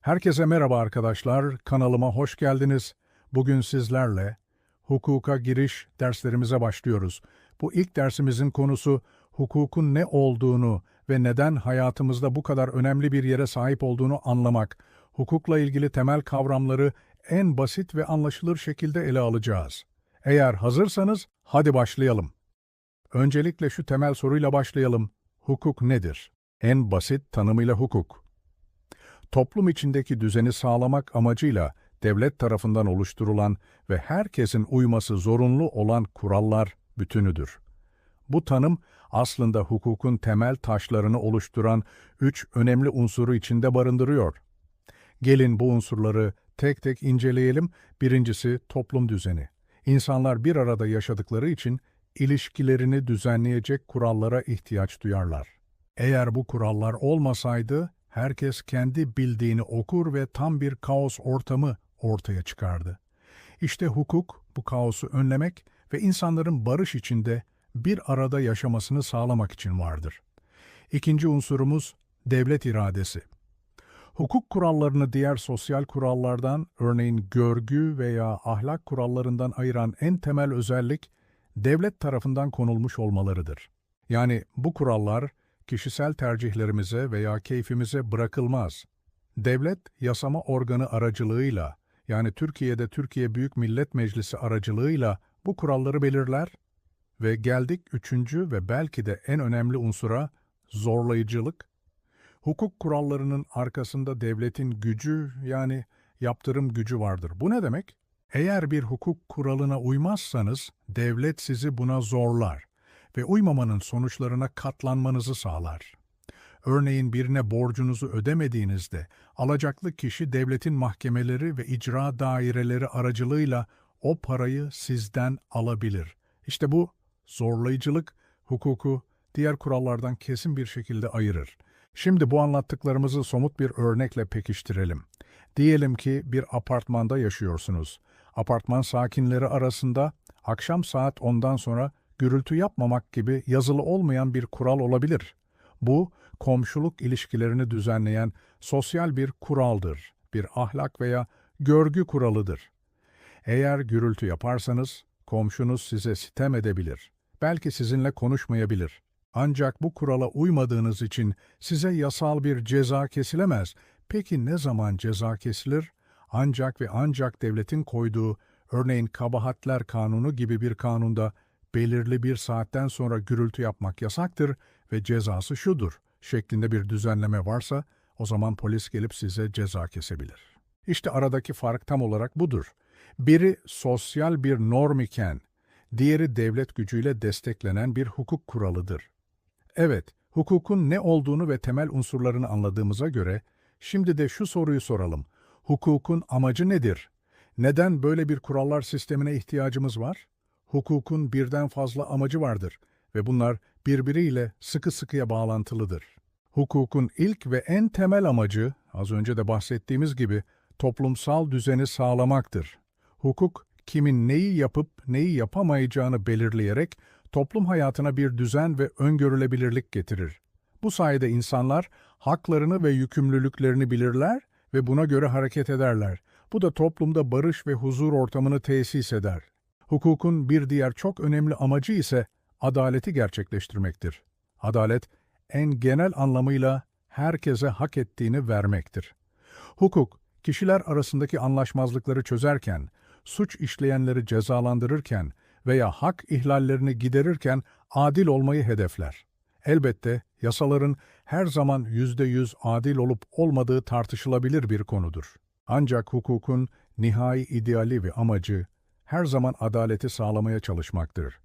Herkese merhaba arkadaşlar, kanalıma hoş geldiniz. Bugün sizlerle hukuka giriş derslerimize başlıyoruz. Bu ilk dersimizin konusu hukukun ne olduğunu ve neden hayatımızda bu kadar önemli bir yere sahip olduğunu anlamak. Hukukla ilgili temel kavramları en basit ve anlaşılır şekilde ele alacağız. Eğer hazırsanız hadi başlayalım. Öncelikle şu temel soruyla başlayalım. Hukuk nedir? En basit tanımıyla hukuk toplum içindeki düzeni sağlamak amacıyla devlet tarafından oluşturulan ve herkesin uyması zorunlu olan kurallar bütünüdür. Bu tanım aslında hukukun temel taşlarını oluşturan üç önemli unsuru içinde barındırıyor. Gelin bu unsurları tek tek inceleyelim. Birincisi toplum düzeni. İnsanlar bir arada yaşadıkları için ilişkilerini düzenleyecek kurallara ihtiyaç duyarlar. Eğer bu kurallar olmasaydı herkes kendi bildiğini okur ve tam bir kaos ortamı ortaya çıkardı. İşte hukuk bu kaosu önlemek ve insanların barış içinde bir arada yaşamasını sağlamak için vardır. İkinci unsurumuz devlet iradesi. Hukuk kurallarını diğer sosyal kurallardan, örneğin görgü veya ahlak kurallarından ayıran en temel özellik, devlet tarafından konulmuş olmalarıdır. Yani bu kurallar, kişisel tercihlerimize veya keyfimize bırakılmaz. Devlet, yasama organı aracılığıyla, yani Türkiye'de Türkiye Büyük Millet Meclisi aracılığıyla bu kuralları belirler ve geldik üçüncü ve belki de en önemli unsura zorlayıcılık. Hukuk kurallarının arkasında devletin gücü yani yaptırım gücü vardır. Bu ne demek? Eğer bir hukuk kuralına uymazsanız devlet sizi buna zorlar ve uymamanın sonuçlarına katlanmanızı sağlar. Örneğin birine borcunuzu ödemediğinizde alacaklı kişi devletin mahkemeleri ve icra daireleri aracılığıyla o parayı sizden alabilir. İşte bu zorlayıcılık hukuku diğer kurallardan kesin bir şekilde ayırır. Şimdi bu anlattıklarımızı somut bir örnekle pekiştirelim. Diyelim ki bir apartmanda yaşıyorsunuz. Apartman sakinleri arasında akşam saat 10'dan sonra gürültü yapmamak gibi yazılı olmayan bir kural olabilir. Bu, komşuluk ilişkilerini düzenleyen sosyal bir kuraldır, bir ahlak veya görgü kuralıdır. Eğer gürültü yaparsanız, komşunuz size sitem edebilir. Belki sizinle konuşmayabilir. Ancak bu kurala uymadığınız için size yasal bir ceza kesilemez. Peki ne zaman ceza kesilir? Ancak ve ancak devletin koyduğu, örneğin kabahatler kanunu gibi bir kanunda belirli bir saatten sonra gürültü yapmak yasaktır ve cezası şudur şeklinde bir düzenleme varsa o zaman polis gelip size ceza kesebilir. İşte aradaki fark tam olarak budur. Biri sosyal bir norm iken, diğeri devlet gücüyle desteklenen bir hukuk kuralıdır. Evet, hukukun ne olduğunu ve temel unsurlarını anladığımıza göre, şimdi de şu soruyu soralım. Hukukun amacı nedir? Neden böyle bir kurallar sistemine ihtiyacımız var? Hukukun birden fazla amacı vardır ve bunlar birbiriyle sıkı sıkıya bağlantılıdır. Hukukun ilk ve en temel amacı, az önce de bahsettiğimiz gibi, toplumsal düzeni sağlamaktır. Hukuk, kimin neyi yapıp neyi yapamayacağını belirleyerek toplum hayatına bir düzen ve öngörülebilirlik getirir. Bu sayede insanlar haklarını ve yükümlülüklerini bilirler ve buna göre hareket ederler. Bu da toplumda barış ve huzur ortamını tesis eder. Hukukun bir diğer çok önemli amacı ise adaleti gerçekleştirmektir. Adalet, en genel anlamıyla herkese hak ettiğini vermektir. Hukuk, kişiler arasındaki anlaşmazlıkları çözerken, suç işleyenleri cezalandırırken veya hak ihlallerini giderirken adil olmayı hedefler. Elbette yasaların her zaman yüzde yüz adil olup olmadığı tartışılabilir bir konudur. Ancak hukukun nihai ideali ve amacı her zaman adaleti sağlamaya çalışmaktır.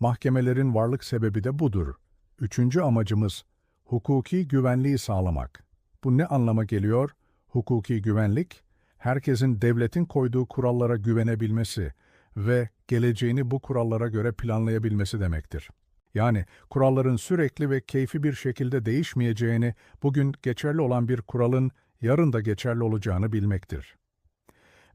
Mahkemelerin varlık sebebi de budur. Üçüncü amacımız, hukuki güvenliği sağlamak. Bu ne anlama geliyor? Hukuki güvenlik, herkesin devletin koyduğu kurallara güvenebilmesi ve geleceğini bu kurallara göre planlayabilmesi demektir. Yani kuralların sürekli ve keyfi bir şekilde değişmeyeceğini, bugün geçerli olan bir kuralın yarın da geçerli olacağını bilmektir.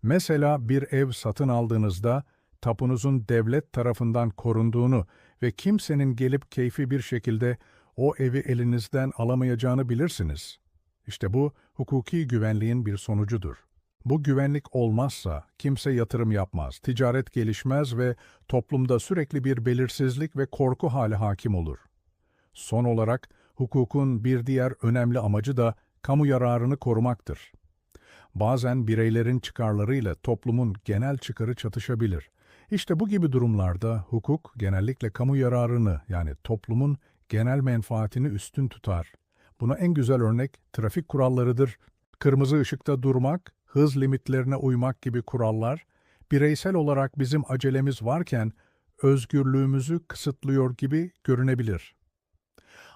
Mesela bir ev satın aldığınızda tapunuzun devlet tarafından korunduğunu ve kimsenin gelip keyfi bir şekilde o evi elinizden alamayacağını bilirsiniz. İşte bu hukuki güvenliğin bir sonucudur. Bu güvenlik olmazsa kimse yatırım yapmaz, ticaret gelişmez ve toplumda sürekli bir belirsizlik ve korku hali hakim olur. Son olarak hukukun bir diğer önemli amacı da kamu yararını korumaktır. Bazen bireylerin çıkarlarıyla toplumun genel çıkarı çatışabilir. İşte bu gibi durumlarda hukuk genellikle kamu yararını yani toplumun genel menfaatini üstün tutar. Buna en güzel örnek trafik kurallarıdır. Kırmızı ışıkta durmak, hız limitlerine uymak gibi kurallar, bireysel olarak bizim acelemiz varken özgürlüğümüzü kısıtlıyor gibi görünebilir.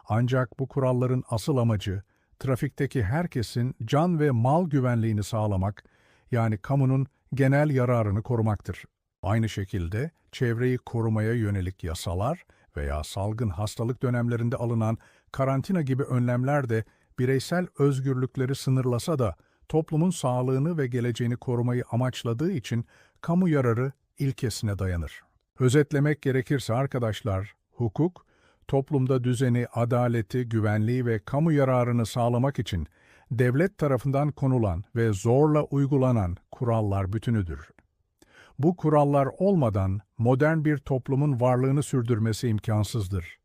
Ancak bu kuralların asıl amacı, trafikteki herkesin can ve mal güvenliğini sağlamak, yani kamunun genel yararını korumaktır. Aynı şekilde çevreyi korumaya yönelik yasalar veya salgın hastalık dönemlerinde alınan karantina gibi önlemler de bireysel özgürlükleri sınırlasa da toplumun sağlığını ve geleceğini korumayı amaçladığı için kamu yararı ilkesine dayanır. Özetlemek gerekirse arkadaşlar, hukuk, toplumda düzeni, adaleti, güvenliği ve kamu yararını sağlamak için devlet tarafından konulan ve zorla uygulanan kurallar bütünüdür. Bu kurallar olmadan modern bir toplumun varlığını sürdürmesi imkansızdır.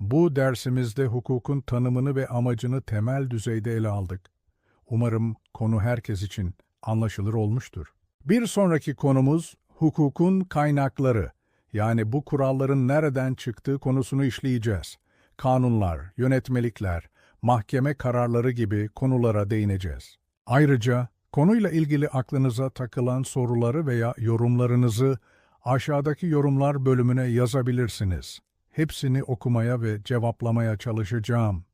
Bu dersimizde hukukun tanımını ve amacını temel düzeyde ele aldık. Umarım konu herkes için anlaşılır olmuştur. Bir sonraki konumuz hukukun kaynakları. Yani bu kuralların nereden çıktığı konusunu işleyeceğiz. Kanunlar, yönetmelikler, mahkeme kararları gibi konulara değineceğiz. Ayrıca konuyla ilgili aklınıza takılan soruları veya yorumlarınızı aşağıdaki yorumlar bölümüne yazabilirsiniz. Hepsini okumaya ve cevaplamaya çalışacağım.